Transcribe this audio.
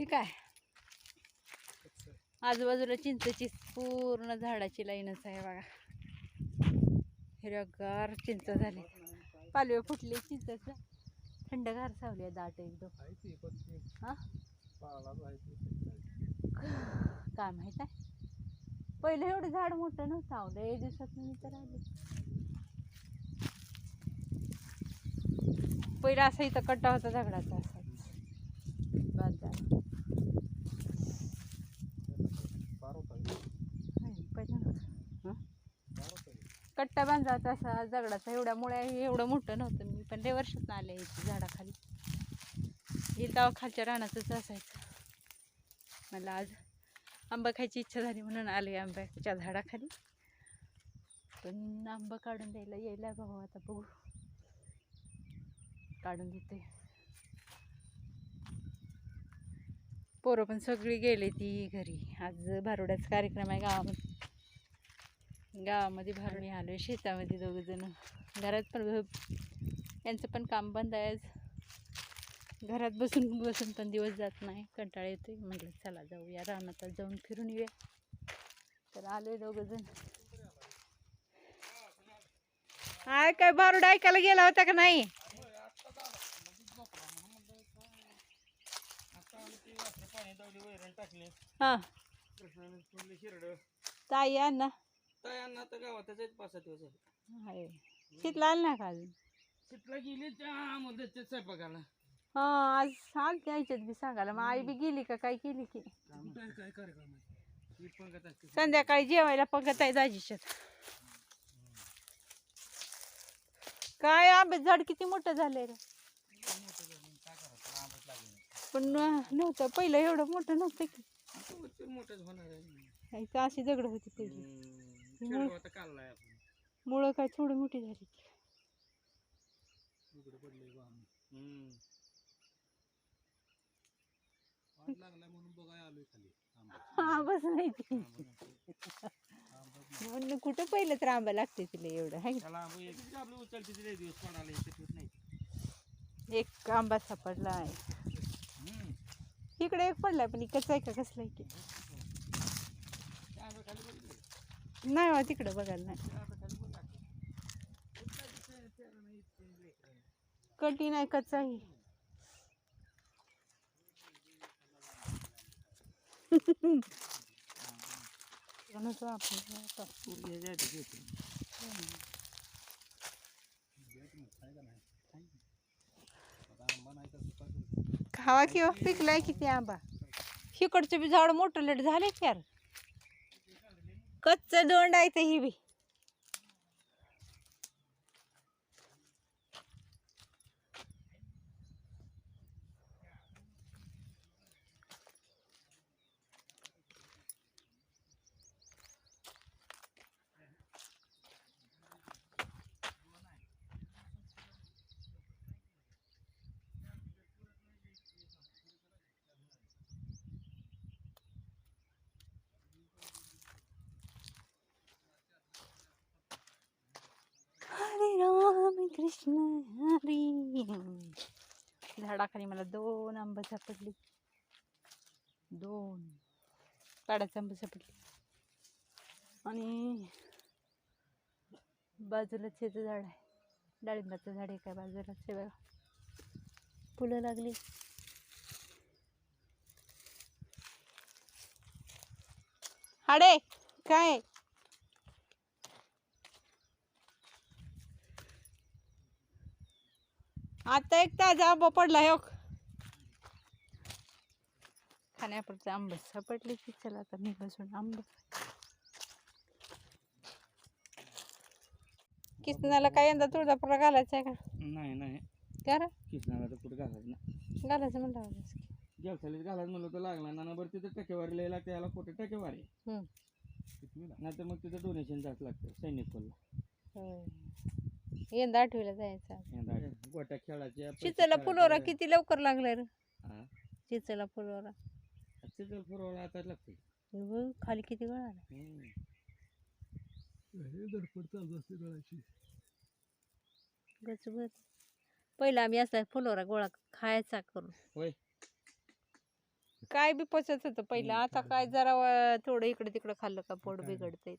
ठीक आहे. आजूबाजूला चिंचची पूर्ण झाडाची लाईनच आहे बघा. हिरवगार चिंच झाली. पालवे फुटले चिंचचं थंडगार सावली आहे दाट एकदम. आहे काय माहीत आहे? पहिलं एवढं झाड मोठं नव्हतं आवलं या दिवसात मी तर आले. पहिला असा इथं कट्टा होता दगडाचा असा बाजार फार होता हे. पहिला नव्हता हं? फार होता हे. कट्टा बांधला होता असा दगडाचा एवढ्यामुळे एवढं मोठं नव्हतं मी पण ते वर्षात आले इथे झाडाखाली. येईल तेव्हा खालच्या रानातच असायचं. मला आज आंबा खायची इच्छा झाली म्हणून आले आंब्याच्या झाडाखाली. पण आंबा काढून द्यायला यायला भाऊ आता बघू. काढून देते. पोरं पण सगळी गेले ती घरी. आज भारुड्याचा कार्यक्रम आहे गावामध्ये. गावामध्ये भारुणी आलो शेतामध्ये दोघं जण. घरात पण यांचं पण काम बंद आहे आज. घरात बसून बसून पण दिवस जात नाही. कंटाळा येतोय. म्हटलं चला जाऊया. रानात जाऊन फिरून येऊया. तर आलोय दोघं जण. काय काय भारुड ऐकायला गेला होता का नाही? हा. ताई आण ना. गावातच आहेत पाच सात दिवस झाले. हाय. तिथला आलं ना का अजून? तिथला गेली त्या स्वयंपाकाला. हा आज आल ह्याच्यात बी सांगायला. मग आई बी गेली का? काय केली की? काय काय कार्यक्रम आहे? ही पंगत असते संध्याकाळी जेवायला पंगत आहे दाजीच्यात काय आंबे झाड किती मोठं झालंय रे? पण न- नव्हतं. पहिलं एवढं मोठं नव्हतं की. मोठंच होणार आहे. इथं अशी दगड होती पहिली. खेळलो आता काढलाय आपण मुळं काय थोडी मोठी झाली. की उघड पडले हम्म. वाट लागलाय म्हणून बघाय आलोय खाली. हा बस नाही. ती म्हणलं कुठं पहिलं तर आंबा लागते तिला एवढं हाय त्याला आपलं उचलते तिथे दिवस पडायला येते नाही. एक आंबा सापडला आहे. हम्म. इकडे एक पडलाय पण इकडचा आहे का कसला आहे की त्या आंब्या खाली बघितलं नाही बा तिकडं बघायला नाही. त्या आहे खाली बघ कटी नाही खावा किंवा पिकलाय किती आंबा? हिकडचं बी झाड मोठं लेट झाले की यार. कच्च दोंड आहे ते ही बी हरे राम कृष्ण हरी झाडाखाली मला दोन आंबा सापडली. दोन. काड्याचे आंब सापडले. आणि बाजूलाच ह्याचं झाड आहे डाळिंबाचं झाड आहे काय बाजूलाच आहे बघा. फुलं लागली. हाडे काय? आता एक ताजा आंबा पडला हो खाण्यापुरचं आंबा सापडले की चला आता मी बसून आंबा किसनाला काय यंदा तुळजापूरला घालायचं आहे का? नाही नाही. करा किसनाला तर कुठं घालायचं ना घालायचं म्हणलं. जेवसालीत घालायचं म्हणलं तर लागला ना बरं तिथं टक्केवारी लिहायला त्याला कुठे टक्केवारी हम्म. नाहीतर मग तिथं डोनेशन जास्त लागतं सैनिक कोलला होय. यंदा आठवीला जायचं. आहे. गोट्या चिचला फुलोरा किती लवकर लागलाय रे? हा. चिचला फुलोरा. चिचल फुरवला आता लागते बघ, खाली किती गळाला धडपड चालू असते गळाची गचभर पहिला आम्ही असा फुलोरा गोळा खायचा करून. होय. काय बी पचत होतं पहिलं. आता काय जरा अं, थोडं इकडे तिकडं खाल्लं का पोट बिघडतंय.